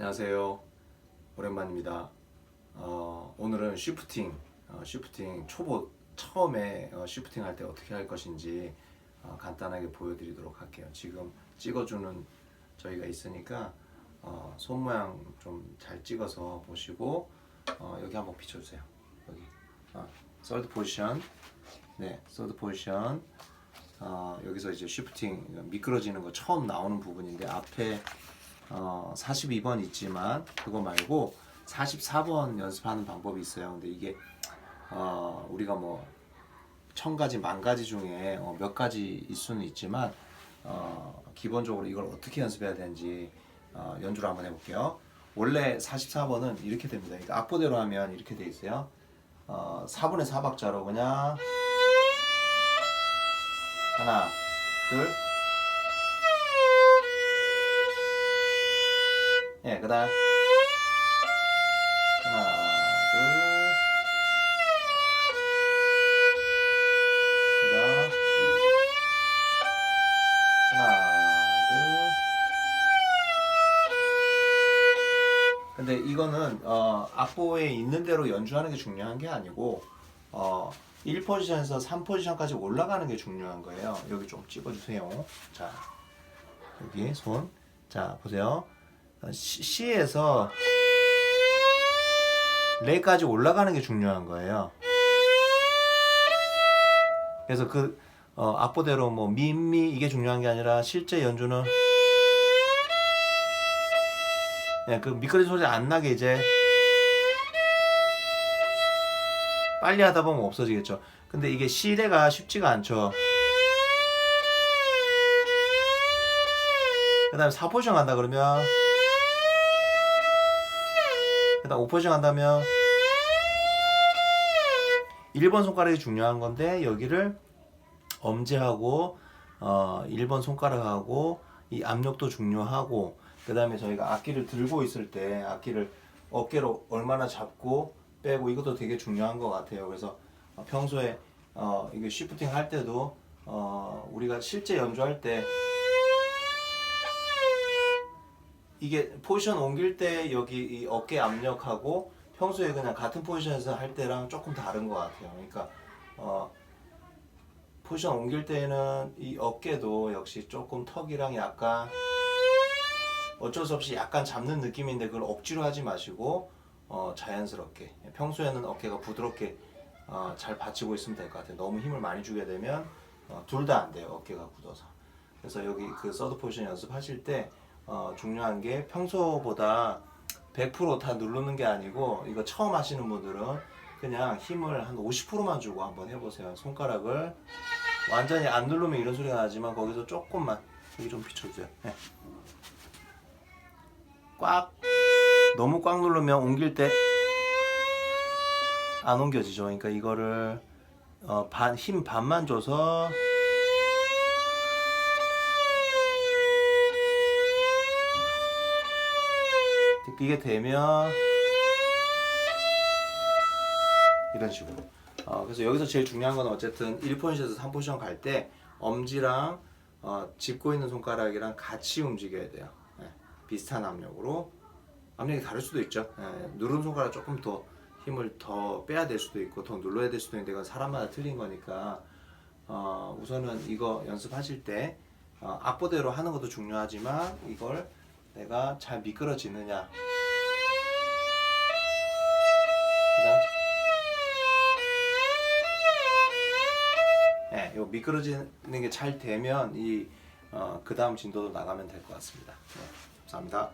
안녕하세요. 오랜만입니다. 어, 오늘은 쉬프팅, 어, 쉬프팅 초보 처음에 어, 쉬프팅 할 때 어떻게 할 것인지 어, 간단하게 보여드리도록 할게요. 지금 찍어주는 저희가 있으니까 어, 손 모양 좀 잘 찍어서 보시고 어, 여기 한번 비춰주세요. 여기 어, third position, 네, third position. 어, 여기서 이제 쉬프팅 미끄러지는 거 처음 나오는 부분인데 앞에 어, 42번 있지만 그거 말고 44번 연습하는 방법이 있어요. 근데 이게 어, 우리가 뭐 천 가지 만 가지 중에 어, 몇 가지일 수는 있지만 어, 기본적으로 이걸 어떻게 연습해야 되는지 어, 연주를 한번 해볼게요. 원래 44번은 이렇게 됩니다. 그러니까 악보대로 하면 이렇게 돼 있어요. 어, 4분의 4박자로 그냥 하나, 둘, 예, 그 다음 하나, 둘, 그 다음 하나, 둘. 근데 이거는 어, 악보에 있는 대로 연주하는 게 중요한 게 아니고 어, 1포지션에서 3포지션까지 올라가는 게 중요한 거예요. 여기 좀 찍어주세요. 자, 여기 손. 자, 보세요. C에서 레까지 올라가는 게 중요한 거예요. 그래서 그 어, 악보대로 뭐 미미 이게 중요한 게 아니라 실제 연주는 예, 그 미끄러지 소리 안 나게 이제 빨리 하다 보면 없어지겠죠. 근데 이게 시대가 쉽지가 않죠. 그 다음에 4포지션 간다 그러면 그 다음 5포지션 간다면 1번 손가락이 중요한 건데 여기를 엄지하고 어 1번 손가락하고 이 압력도 중요하고 그 다음에 저희가 악기를 들고 있을 때 악기를 어깨로 얼마나 잡고 빼고 이것도 되게 중요한 것 같아요. 그래서 어, 평소에 어 이게 쉬프팅 할 때도 어 우리가 실제 연주할 때 이게 포지션 옮길 때 여기 이 어깨 압력하고 평소에 그냥 같은 포지션에서 할 때랑 조금 다른 것 같아요. 그러니까 어 포지션 옮길 때는 이 어깨도 역시 조금 턱이랑 약간 어쩔 수 없이 약간 잡는 느낌인데 그걸 억지로 하지 마시고 어, 자연스럽게 평소에는 어깨가 부드럽게 어, 잘 받치고 있으면 될 것 같아요. 너무 힘을 많이 주게 되면 어, 둘다 안 돼요. 어깨가 굳어서. 그래서 여기 그 서드 포지션 연습하실 때 어, 중요한 게 평소보다 100%다 누르는 게 아니고 이거 처음 하시는 분들은 그냥 힘을 한 50%만 주고 한번 해보세요. 손가락을 완전히 안 누르면 이런 소리가 나지만 거기서 조금만 여기 좀 비춰주세요. 네. 꽉 너무 꽉 누르면 옮길 때 안 옮겨지죠. 그러니까 이거를 어, 반, 힘 반만 줘서 이게 되면 이런 식으로. 어, 그래서 여기서 제일 중요한 건 어쨌든 1포지션에서 3포지션 갈 때 엄지랑 어, 짚고 있는 손가락이랑 같이 움직여야 돼요. 예, 비슷한 압력으로. 압력이 다를 수도 있죠. 예, 누른 손가락 조금 더 힘을 더 빼야 될 수도 있고 더 눌러야 될 수도 있는데 이건 사람마다 틀린 거니까 어, 우선은 이거 연습하실 때 어, 악보대로 하는 것도 중요하지만 이걸 내가 잘 미끄러지느냐 예, 요 미끄러지는 게 잘 되면 이 어, 그 다음 진도도 나가면 될 것 같습니다. 네, 감사합니다.